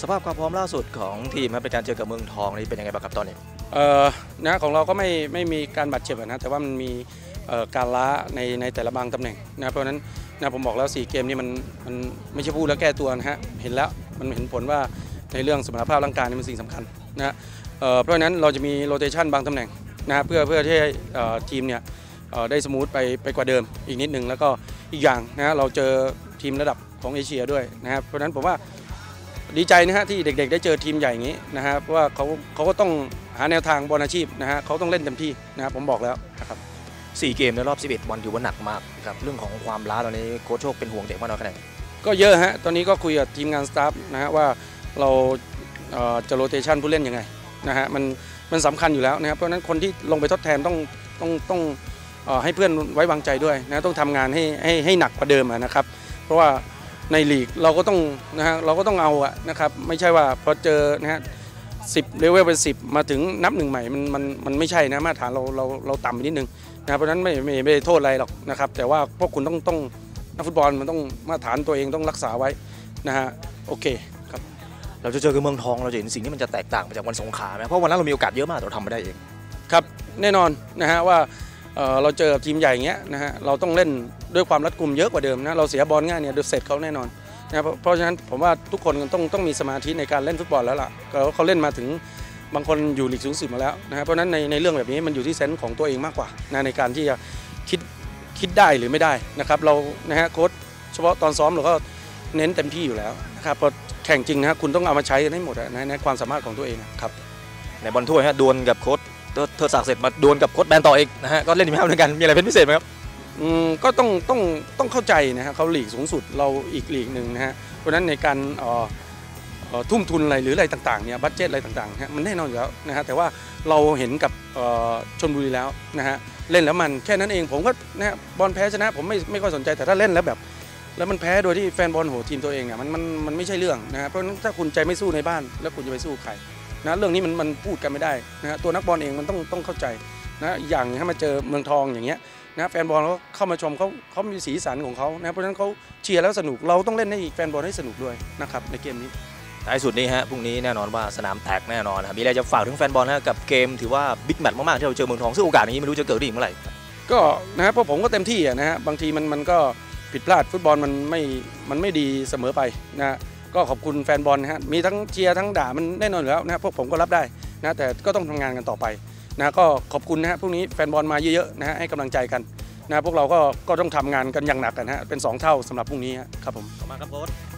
สภาพความพร้อมล่าสุดของทีมครับเป็นการเจอกับเมืองทองนี่เป็นยังไงบ้างครับตอนนี้เออนะของเราก็ไม่ไม่มีการบาดเจ็บอะนะแต่ว่ามันมีการล้าในในแต่ละบางตำแหน่งนะเพราะนั้นนะผมบอกแล้ว 4 เกมนี้มันมันไม่ใช่พูดแล้วแก้ตัวนะฮะเห็นแล้วมันเห็นผลว่าในเรื่องสมรรถภาพร่างกายนี่มันสิ่งสำคัญนะเออเพราะนั้นเราจะมีโรเตชันบางตำแหน่งนะเพื่อเพื่อที่ให้ทีมเนี่ยได้สมูทไปไปกว่าเดิมอีกนิดหนึ่งแล้วก็อีกอย่างนะเราเจอทีมระดับของเอเชียด้วยนะครับเพราะนั้นผมว่า ดีใจนะฮะที่เด็กๆ ได้เจอทีมใหญ่อย่างนี้นะฮะเพราะว่าเขาเขาก็ต้องหาแนวทางบอลอาชีพนะฮะเขาต้องเล่นเต็มที่นะครับผมบอกแล้วนะครับ4เกมในรอบ 11 วันถือว่าหนักมากครับเรื่องของความล้าตอนนี้โค้ชโชคเป็นห่วงเด็กมากน้อยแค่ไหนก็เยอะฮะตอนนี้ก็คุยกับทีมงานสตาฟนะฮะว่าเราเอ่อจะโรเตชันผู้เล่นยังไงนะฮะมันมันสำคัญอยู่แล้วนะครับเพราะฉะนั้นคนที่ลงไปทดแทนต้องต้องต้องเอ่อให้เพื่อนไว้วางใจด้วยนะต้องทำงานให้ให้ให้หนักกว่าเดิมอะนะครับ เพราะว่า ในลีกเราก็ต้องนะฮะเราก็ต้องเอาอะนะครับไม่ใช่ว่าพอเจอนะฮะสิบเลเวลเป็นสิมาถึงนับหนึ่งใหม่มันมันมันไม่ใช่นะมาตรฐานเราเราเราต่ำไปนิดนึงนะครับเพราะฉะนั้นไม่ไม่ไม่ได้โทษอะไรหรอกนะครับแต่ว่าพวกคุณต้องต้องนักฟุตบอลมันต้องมาตรฐานตัวเองต้องรักษาไว้นะฮะโอเคครับเราจะเจอกับเมืองทองเราจะเห็นสิ่งที่มันจะแตกต่างไปจากวันสงขลาไหมเพราะวันนั้นเรามีโอกาสเยอะมากแต่เราทำไม่ได้เองครับแน่นอนนะฮะว่า เออเราเจอทีมใหญ่เงี้ยนะฮะเราต้องเล่นด้วยความรัดกุมเยอะกว่าเดิมนะเราเสียบอลง่ายเนี่ยเดี๋ยวเสร็จเขาแน่นอนนะเพราะเพราะฉะนั้นผมว่าทุกคนต้องต้องมีสมาธิในการเล่นฟุตบอลแล้วล่ะเขาเขาเล่นมาถึงบางคนอยู่หลีกสูงสุดมาแล้วนะฮะเพราะฉะนั้นในในเรื่องแบบนี้มันอยู่ที่เซนส์ของตัวเองมากกว่านะในการที่จะคิดคิดได้หรือไม่ได้นะครับเรานะฮะโค้ชเฉพาะตอนซ้อมเราก็เน้นเต็มที่อยู่แล้วนะครับพอแข่งจริงนะฮะคุณต้องเอามาใช้กันให้หมดอะในในความสามารถของตัวเองครับในบอลถ้วยฮะดวลกับโค้ช เทิดเทิดศักเสร็จมาดวลกับโค้ชแบนต่ออีกนะฮะก็เล่นทีมแพ้เหมือนกันมีอะไรเป็นพิเศษไหมครับอืมก็ต้องต้องต้องเข้าใจนะฮะเขาหลีกสูงสุดเราอีกหลีกหนึ่งนะฮะเพราะฉะนั้นในการอ่ออ่อทุ่มทุนอะไรหรืออะไรต่างๆเนี่ยบัตเจ็ตอะไรต่างๆฮะมันแน่นอนอยู่แล้วนะฮะแต่ว่าเราเห็นกับอ่อชนบุรีแล้วนะฮะเล่นแล้วมันแค่นั้นเองผมก็นะฮะบอลแพ้ชนะผมไม่ไม่ค่อยสนใจแต่ถ้าเล่นแล้วแบบ แล้วมันแพ้โดยที่แฟนบอลโหทีมตัวเองเนี่ยมันมันมันไม่ใช่เรื่องนะฮะเพราะฉะนั้นถ้าคุณใจไม่สู้ในบ้าน แล้วคุณจะไปสู้ใคร นะเรื่องนี้มันมันพูดกันไม่ได้นะฮะตัวนักบอลเองมันต้องต้องเข้าใจนะอีกอย่างถ้ามาเจอเมืองทองอย่างเงี้ยนะแฟนบอลเขาเข้ามาชมเขาเขามีสีสันของเขานะเพราะฉะนั้นเขาเชียร์แล้วสนุกเราต้องเล่นให้แฟนบอลให้สนุกด้วยนะครับในเกมนี้ท้ายสุดนี้ฮะพรุ่งนี้แน่นอนว่าสนามแตกแน่นอนครับมีอะไรจะฝากถึงแฟนบอลฮะกับเกมถือว่าบิ๊กแมตช์มากๆที่เราเจอเมืองทองซึ่งโอกาสอย่างนี้ไม่รู้จะเกิดขึ้นอีกเมื่อไหร่ก็นะครับเพราะผมก็เต็มที่อะนะฮะบางทีมันมันก็ผิดพลาดฟุตบอลมันไม่มันไม่ดีเสมอไปนะฮะ ก็ขอบคุณแฟนบอลนะฮะมีทั้งเชียร์ทั้งด่ามันแน่นอนอยู่แล้วนะฮะพวกผมก็รับได้นะแต่ก็ต้องทำงานกันต่อไปนะก็ขอบคุณนะฮะพรุ่งนี้แฟนบอลมาเยอะๆนะฮะให้กำลังใจกันนะพวกเราก็ก็ต้องทำงานกันอย่างหนักกันฮะเป็นสองเท่าสำหรับพรุ่งนี้ครับผมขอบคุณครับโค้ช